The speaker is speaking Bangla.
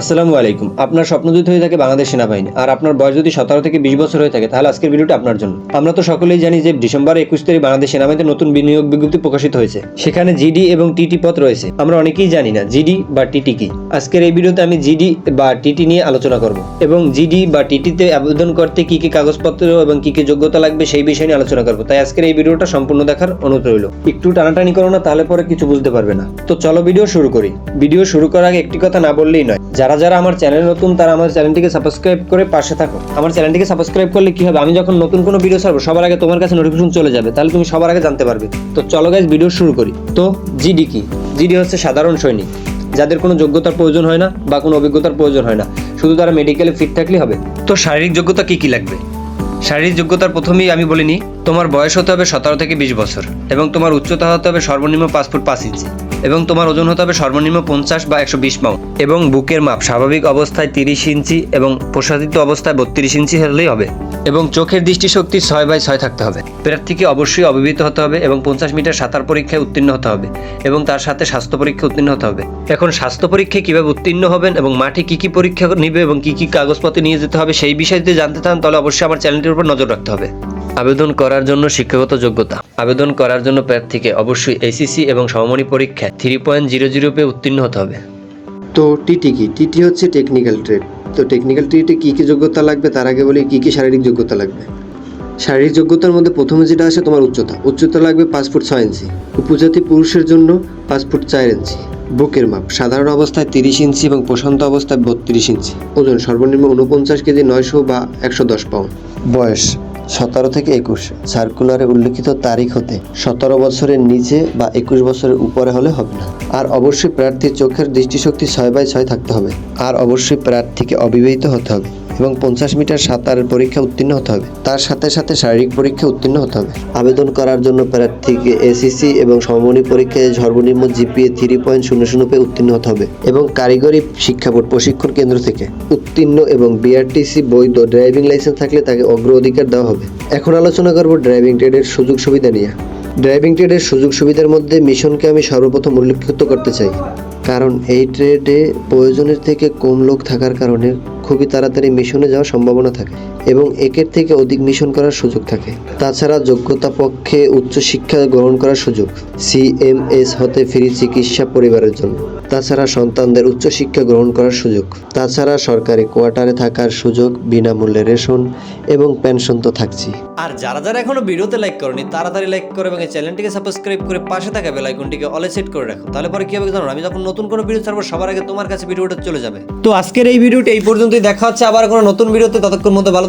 আসসালামু আলাইকুম। আপনার স্বপ্নদূত হয়ে থাকে বাংলাদেশ সেনাবাহিনী, আর আপনার বয়স যদি সতেরো থেকে বিশ বছর হয়ে থাকে, তাহলে আজকের ভিডিওটা আপনার জন্য। আমরা তো সকলেই জানি যে ডিসেম্বর একুশ তারিখ বাংলাদেশ সেনাবাহিনীতে নতুন বিনিয়োগ বিজ্ঞপ্তি প্রকাশিত হয়েছে। সেখানে জিডি এবং টিটি পদ রয়েছে। আমরা অনেকেই জানি না জিডি বা টিটি কি। আজকের এই ভিডিওতে আমি জিডি বা টিটি নিয়ে আলোচনা করব এবং জিডি বা টিটিতে আবেদন করতে কি কি কাগজপত্র এবং কি কি যোগ্যতা লাগবে সেই বিষয় নিয়ে আলোচনা করব। তাই আজকের এই ভিডিওটা সম্পূর্ণ দেখার অনুরোধ রইল। একটু টানাটানি করো না, তাহলে পরে কিছু বুঝতে পারবে না। তো চলো ভিডিও শুরু করি। ভিডিও শুরু করার আগে একটি কথা না বললেই নয় যারা যারা আমার চ্যানেল নতুন, তারা আমার চ্যানেলটিকে সাবস্ক্রাইব করে পাশে থাকো। আমার চ্যানেলটিকে সাবস্ক্রাইব করলে কি হবে? আমি যখন নতুন কোনো ভিডিও ছাড়বো, সবার আগে তোমার কাছে নোটিফিকেশন চলে যাবে। তাহলে তুমি সবার আগে জানতে পারবে। তো চলো গাইজ ভিডিও শুরু করি। তো জিডি কি? জিডি হচ্ছে সাধারণ সৈনিক। যাদের কোনো যোগ্যতার প্রয়োজন হয় না বা কোনো অভিজ্ঞতার প্রয়োজন হয় না। শুধু তারা মেডিকেলে ফিট থাকলেই হবে। তো শারীরিক যোগ্যতা কি কি লাগবে? শারীরিক যোগ্যতার প্রথমেই আমি বলিনি, তোমার বয়স হতে হবে সতেরো থেকে বিশ বছর এবং তোমার উচ্চতা হতে হবে সর্বনিম্ন পাঁচ ফুট পাঁচ ইঞ্চি। এবং তোমার ওজন হতে হবে সর্বনিম্ন পঞ্চাশ বা একশো বিশ পাউন্ড। এবং বুকের মাপ স্বাভাবিক অবস্থায় তিরিশ ইঞ্চি এবং প্রসারিত অবস্থায় বত্রিশ ইঞ্চি হলেই হবে। এবং চোখের দৃষ্টিশক্তি ছয় বাই ছয় থাকতে হবে। প্রার্থীকে অবশ্যই অবিবাহিত হতে হবে এবং পঞ্চাশ মিটার সাঁতার পরীক্ষায় উত্তীর্ণ হতে হবে এবং তার সাথে স্বাস্থ্য পরীক্ষা উত্তীর্ণ হতে হবে। এখন স্বাস্থ্য পরীক্ষায় কীভাবে উত্তীর্ণ হবেন এবং মাঠে কি কি পরীক্ষা নিবে এবং কি কি কাগজপত্র নিয়ে যেতে হবে সেই বিষয়ে যদি জানতে চান, তাহলে অবশ্যই আমার চ্যানেলটির উপর নজর রাখতে হবে। আবেদন করার জন্য শিক্ষাগত যোগ্যতা। আবেদন করার জন্য প্রার্থীকে অবশ্যই এসিসি এবং সমমানী পরীক্ষায় থ্রি পয়েন্ট জিরো জিরো পে উত্তীর্ণ হতে হবে। তো টিটি কি? টিটি হচ্ছে টেকনিক্যাল ট্রেড তো টেকনিক্যাল ট্রেডে কী কী যোগ্যতা লাগবে? তার আগে বলি কী কী শারীরিক যোগ্যতা লাগবে? শারীরিক যোগ্যতার মধ্যে প্রথমে যেটা আসে তোমার উচ্চতা। উচ্চতা লাগবে পাঁচ ফুট ছয় ইঞ্চি। উপজাতি পুরুষের জন্য পাঁচ ফুট চার ইঞ্চি। বুকের মাপ সাধারণ অবস্থায় তিরিশ ইঞ্চি এবং প্রশান্ত অবস্থায় বত্রিশ ইঞ্চি। ওজন সর্বনিম্ন উনপঞ্চাশ কেজি নয়শো বা একশো দশ পাউন্ড। বয়স সতেরো থেকে একুশ। সার্কুলারে উল্লেখিত তারিখ হতে সতেরো বছরের নিচে বা একুশ বছরের উপরে হলে হবে না। আর অবশ্যই প্রার্থীর চোখের দৃষ্টিশক্তি ছয় বাই ছয় থাকতে হবে। আর অবশ্যই প্রার্থীকে অবিবাহিত হতে হবে। এবং পঞ্চাশ মিটার সাঁতারের পরীক্ষা উত্তীর্ণ হতে হবে। তার সাথে সাথে শারীরিক পরীক্ষা উত্তীর্ণ হতে হবে। আবেদন করার জন্য প্রার্থীকে এসিসি এবং সমমনী পরীক্ষায় সর্বনিম্ন জিপিএ থ্রি পয়েন্ট শূন্য শূন্য পেয়ে উত্তীর্ণ হতে হবে এবং কারিগরি শিক্ষা বোর্ড প্রশিক্ষণ কেন্দ্র থেকে। উত্তীর্ণ এবং বিআরটিসি বৈধ ড্রাইভিং লাইসেন্স থাকলে তাকে অগ্র অধিকার দেওয়া হবে। এখন আলোচনা করব ড্রাইভিং ট্রেডের সুযোগ সুবিধা নিয়ে। ড্রাইভিং ট্রেডের সুযোগ সুবিধার মধ্যে মিশনকে আমি সর্বপ্রথম উল্লেখিত করতে চাই। কারণ এই ট্রেডে প্রয়োজনের থেকে কম লোক থাকার কারণে খুবই তাড়াতাড়ি মিশনে যাওয়ার সম্ভাবনা থাকে। এবং একের থেকে অধিক মিশন করার সুযোগ থাকে। তাছাড়া যোগ্যতা পক্ষে উচ্চশিক্ষা গ্রহণ করার সুযোগ। সিএমএস হতে ফ্রি চিকিৎসা পরিবারের জন্য। তাছাড়া সন্তানদের উচ্চশিক্ষা গ্রহণ করার সুযোগ। তাছাড়া সরকারি কোয়ার্টারে থাকার সুযোগ, বিনামূল্যে রেশন এবং পেনশন তো থাকছি আর যারা যারা এখনও ভিডিওতে লাইক করনি, তাড়াতাড়ি লাইক করে এবং এই চ্যানেলটিকে সাবস্ক্রাইব করে পাশে থাকা বেল আইকনটিকে অলে সেট করে রাখো। তাহলে পরে কি হবে জানো? আমি যখন নতুন কোনো ভিডিও ছাড়বো, সবার আগে তোমার কাছে ভিডিওটা চলে যাবে। তো আজকের এই ভিডিওটা এই পর্যন্তই। দেখা হচ্ছে আবার কোনো নতুন ভিডিওতে ততক্ষণ মধ্যে ভালো